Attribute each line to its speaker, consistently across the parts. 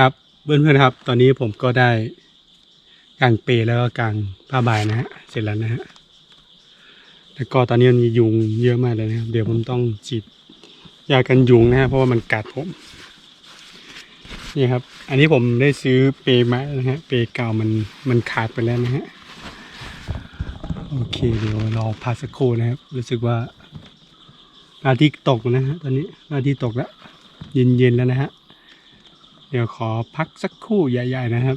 Speaker 1: ครับเพื่อนๆครับ ตอนนี้ผมก็ได้กางเปลแล้วก็กางผ้าใบนะฮะเสร็จแล้วนะฮะแล้วก็ตอนนี้มันมียุงเยอะมากเลยนะครับ เดี๋ยวผมต้องฉีดยากันยุงนะฮะเพราะว่ามันกัดผมนี่ครับ อันนี้ผมได้ซื้อเปรย์มานะฮะเปรย์เก่ามันมันขาดไปแล้วนะฮะโอเคเดี๋ยวรอพักสักครู่นะครับ รู้สึกว่าอาทิตย์ตกนะฮะตอนนี้อาทิตย์ตกแล้วเย็นๆแล้วนะฮะ เดี๋ยวขอพักสักครู่ใหญ่ ๆ นะครับ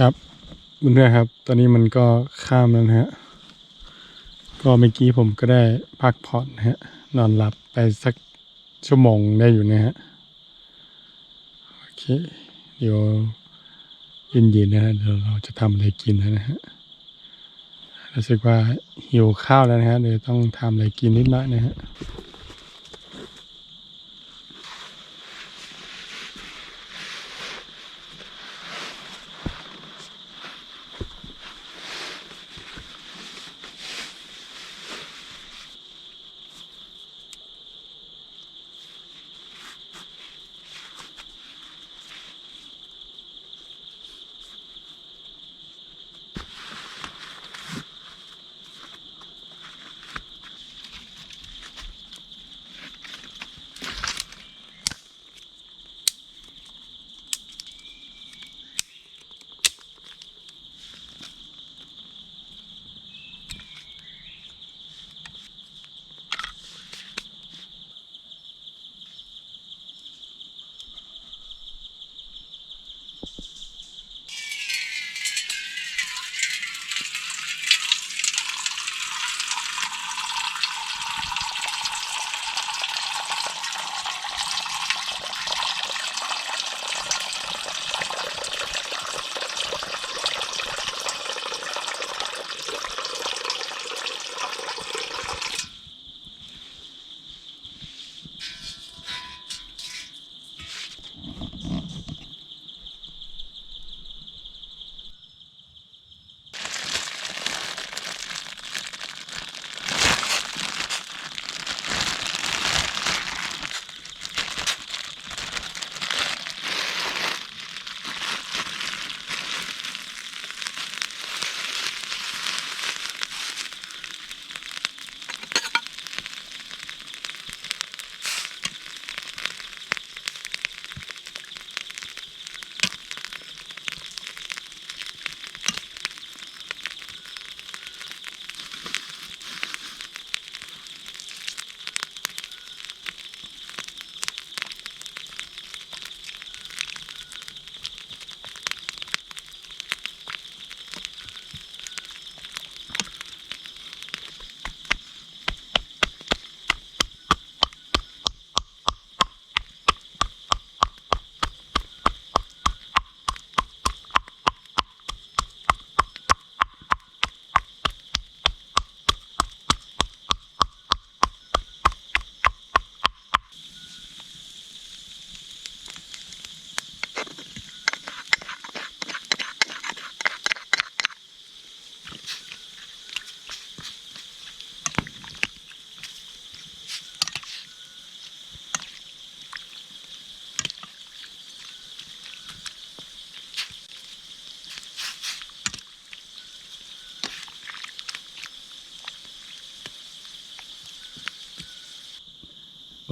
Speaker 1: ครับเพื่อนๆครับ ตอนนี้มันก็ข้ามแล้วนะฮะ ก็เมื่อกี้ผมก็ได้พักผ่อนนะฮะ นอนหลับไปสักชั่วโมงได้อยู่นะฮะ โอเค เดี๋ยวเย็นๆนะฮะเดี๋ยวเราจะทำอะไรกินนะฮะรู้สึกว่าหิวข้าวแล้วนะฮะเดี๋ยวต้องทำอะไรกินนิดหน่อยนะฮะ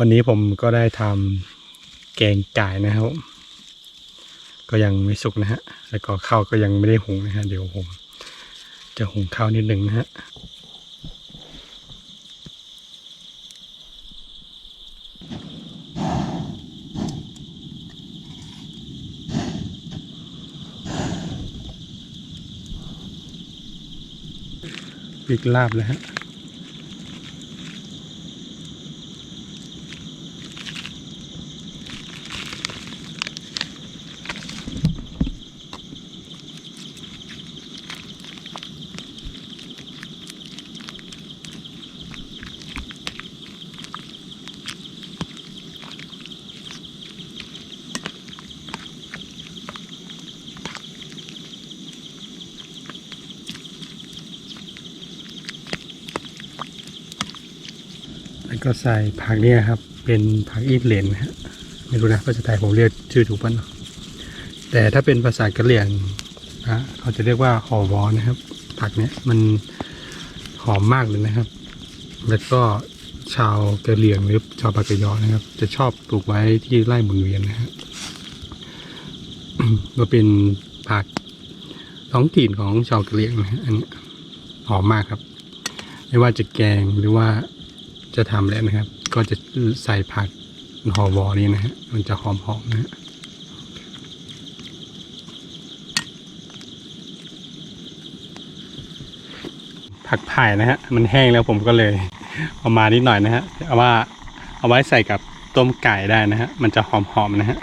Speaker 1: วันนี้ผมก็ได้ทำแกงไก่นะครับ ก็ยังไม่สุกนะฮะ แล้วก็ข้าวก็ยังไม่ได้หุงนะฮะ เดี๋ยวผม จะหุงข้าวนิดหนึ่งนะฮะปีกลาบเลยฮะ ใส่ผักเนี่ยครับ เป็นผักอีฟเลนฮะไม่รู้นะภาษาไทยผมเรียกชื่อถูกปะเนาะแต่ถ้าเป็นภาษากะเหรี่ยงนะเขาจะเรียกว่าหอวอนะครับ ผักเนี้ยมันหอมมากเลยนะครับ แล้วก็ชาวกะเหรี่ยงหรือชาวปากกยอนะครับ จะชอบปลูกไว้ที่ไร่หมุนเวียนนะฮะก็เป็นผักท้องถิ่นของชาวกะเหรี่ยงนะฮะอันนี้หอมมากครับ ไม่ว่าจะแกงหรือว่า จะทำแล้วนะครับ ก็จะใส่ผักหอวอนี่นะฮะมันจะหอมๆนะฮะผักไผ่นะฮะมันแห้งแล้วผมก็เลยเอามานิดหน่อยนะฮะเอาว่าเอาไว้ใส่กับต้มไก่ได้นะฮะมันจะหอมๆนะฮะ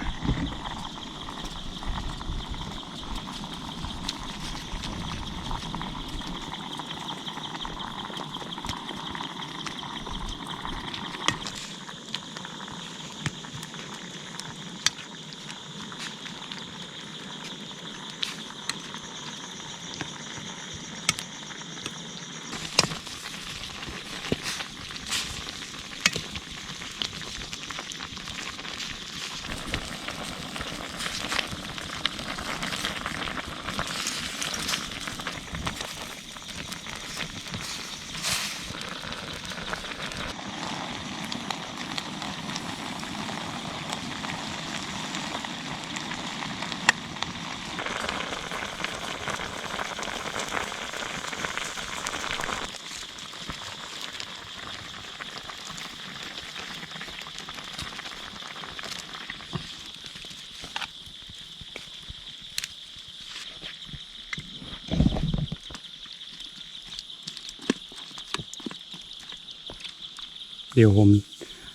Speaker 1: ดี๋ยวผม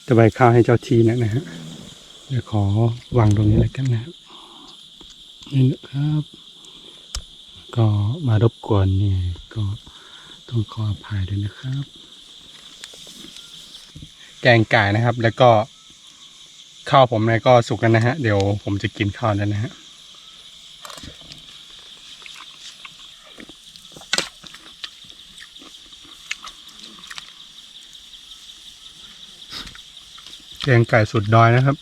Speaker 1: จะไปข้าวให้เจ้าทีนะนะฮะเดี๋ยวขอวางตรงนี้เลยกันนะครับนี่นะครับ ก็มารบกวนเนี่ยก็ต้องขออภัยด้วยนะครับ แกงไก่นะครับแล้วก็ข้าวผมเนี่ยก็สุกแล้วนะฮะเดี๋ยวผมจะกินข้าวแล้วนะฮะ แกงไก่สุดดอยนะครับ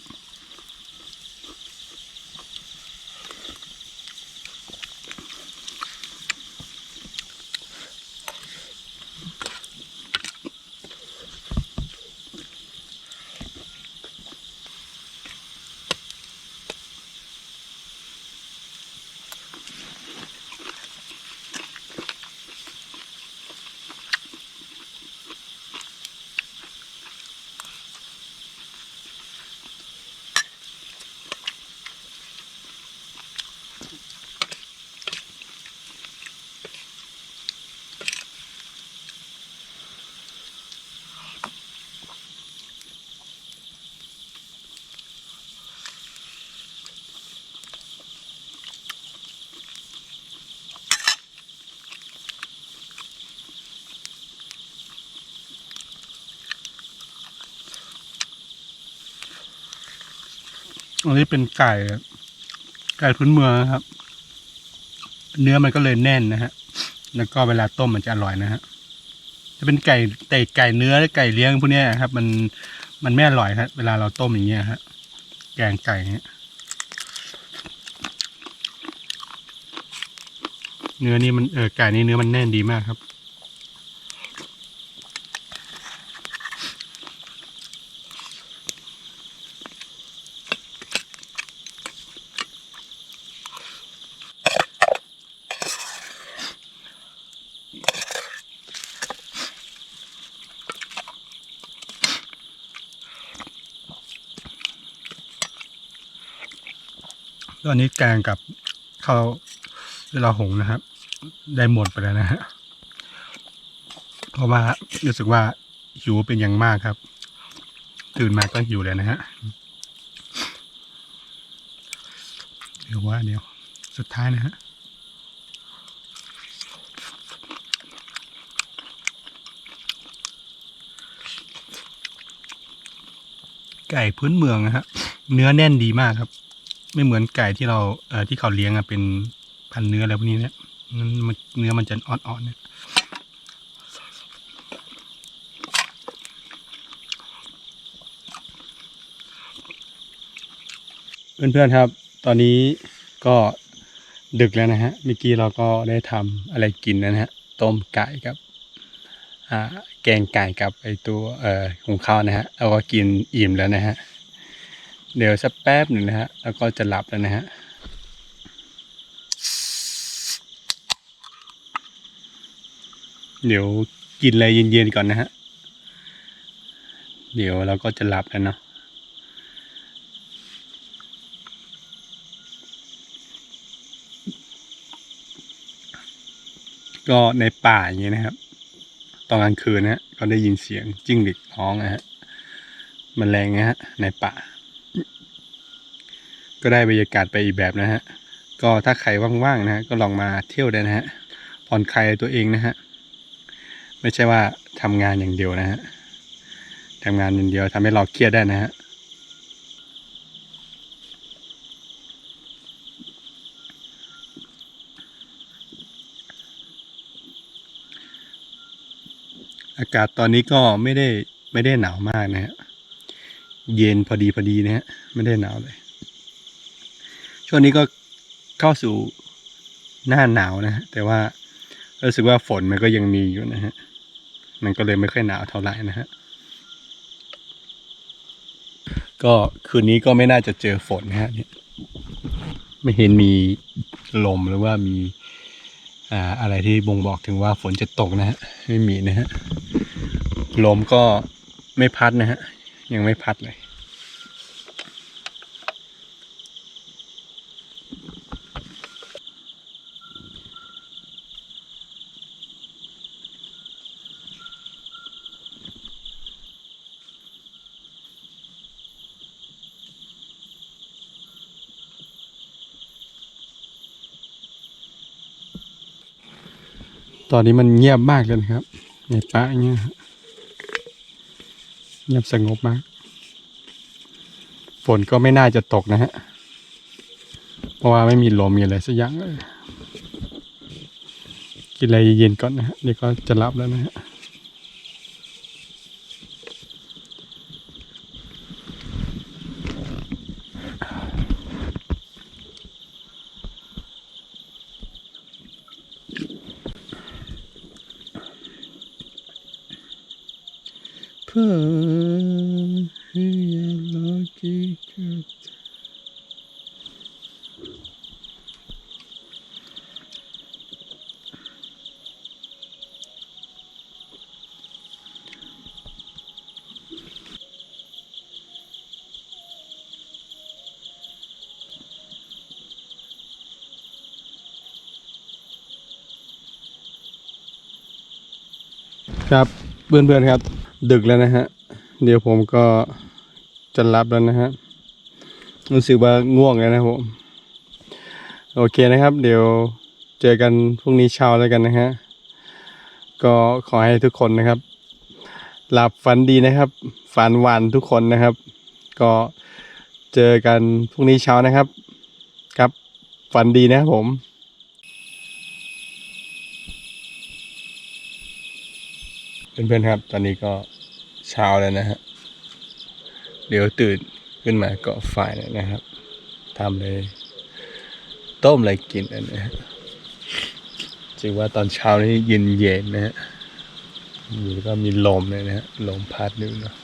Speaker 1: อันนี้เป็นไก่ไก่พื้นเมืองนะครับ เนื้อมันก็เลยแน่นนะฮะ แล้วก็เวลาต้มมันจะอร่อยนะฮะจะเป็นไก่แต่ไก่เนื้อหรือไก่เลี้ยงพวกนี้ครับ มันมันไม่อร่อยครับเวลาเราต้มอย่างเงี้ยฮะแกงไก่เนี้ยเนื้อนี่มันเออไก่นี่เนื้อมันแน่นดีมากครับ อนนี้แกงกับข้าวเวลาหงนะครับ ได้หมดไปแล้วนะฮะเพราะว่ารู้สึกว่าหิวเป็นอย่างมากครับ ตื่นมาก็หิวเลยนะฮะเดี๋ยวว่าเดี๋ยวสุดท้ายนะฮะไก่พื้นเมืองนะฮะเนื้อแน่นดีมากครับ ไม่เหมือนไก่ที่เราเอ่อที่เขาเลี้ยงอะเป็นพันเนื้ออะไรพวกนี้เนี่ยมันเนื้อมันจะอ่อนๆเนี่ยเพื่อนๆครับ ตอนนี้ก็ดึกแล้วนะฮะเมื่อกี้เราก็ได้ทำอะไรกินนะฮะ ต้มไก่กับแกงไก่กับไอตัวของข้าวนะฮะเราก็กินอิ่มแล้วนะฮะ เดี๋ยวสักแป๊บหนึ่งนะฮะ แล้วก็จะหลับแล้วนะฮะเดี๋ยวกินอะไรเย็นๆก่อนนะฮะ เดี๋ยวเราก็จะหลับแล้วเนาะ ก็ในป่าอย่างเงี้ยนะครับ ตอนกลางคืนนะฮะก็ได้ยินเสียงจิ้งหรีดร้องนะฮะมแมลงนะฮะในป่า ก็ได้บรรยากาศไปอีกแบบนะฮะ ก็ถ้าใครว่างๆนะฮะก็ลองมาเที่ยวได้นะฮะผ่อนคลายตัวเองนะฮะ ไม่ใช่ว่าทำงานอย่างเดียวนะฮะทำงานอย่างเดียวทำให้เราเครียดได้นะฮะอากาศตอนนี้ก็ไม่ได้ไม่ได้หนาวมากนะฮะ เย็นพอดีพอดีนะฮะ ไม่ได้หนาวเลย ช่วงนี้ก็เข้าสู่หน้าหนาวนะฮะแต่ว่ารู้สึกว่าฝนมันก็ยังมีอยู่นะฮะมันก็เลยไม่ค่อยหนาวเท่าไหร่นะฮะก็คืนนี้ก็ไม่น่าจะเจอฝนนะฮะเนี่ยไม่เห็นมีลมหรือว่ามีอ่าอะไรที่บ่งบอกถึงว่าฝนจะตกนะฮะไม่มีนะฮะลมก็ไม่พัดนะฮะยังไม่พัดเลย ตอนนี้มันเงียบมากเลยนะครับในป่าเงี้ยเงียบสงบมาก ฝนก็ไม่น่าจะตกนะฮะ เพราะว่าไม่มีลมมีอะไรสักอย่างเลย กินอะไรเย็นก่อนนะฮะเดี๋ยวก็จะหลับแล้วนะฮะ ครับเพื่อนๆครับ ดึกแล้วนะฮะ เดี๋ยวผมก็จะรับแล้วนะฮะรู้สึกว่าง่วงแล้วนะผมโอเคนะครับ เดี๋ยวเจอกันพรุ่งนี้เช้าแล้วกันนะฮะก็ขอให้ทุกคนนะครับ หลับฝันดีนะครับ ฝันหวานทุกคนนะครับ ก็เจอกันพรุ่งนี้เช้านะครับ ครับฝันดีนะครับผม เพื่อนๆครับ ตอนนี้ก็เช้าแล้วนะฮะ เดี๋ยวตื่นขึ้นมาก็ไฟเลยนะครับทำเลย ต้มอะไรกินนะฮะจริงว่าตอนเช้านี้เย็นเย็นๆนะฮะมีแล้วก็มีลมเลยนะฮะลมพัดดูเนาะ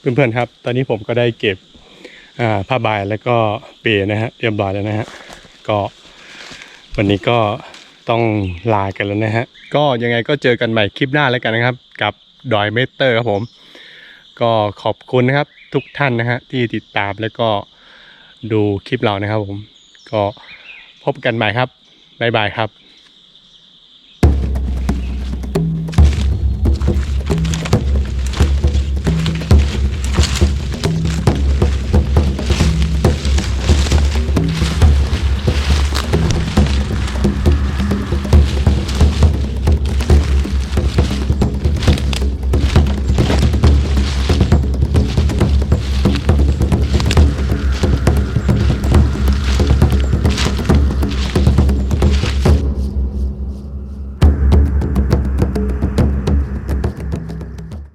Speaker 1: เพื่อนๆครับ ตอนนี้ผมก็ได้เก็บผ้าใบแล้วก็เปรนะฮะเรียบร้อยแล้วนะฮะก็วันนี้ก็ต้องลากันแล้วนะฮะก็ยังไงก็เจอกันใหม่คลิปหน้าแล้วกันนะครับ กับดอยเมเตอร์ครับผม ก็ขอบคุณนะครับทุกท่านนะฮะที่ติดตามแล้วก็ดูคลิปเรานะครับผม ก็พบกันใหม่ครับบ๊ายบายครับ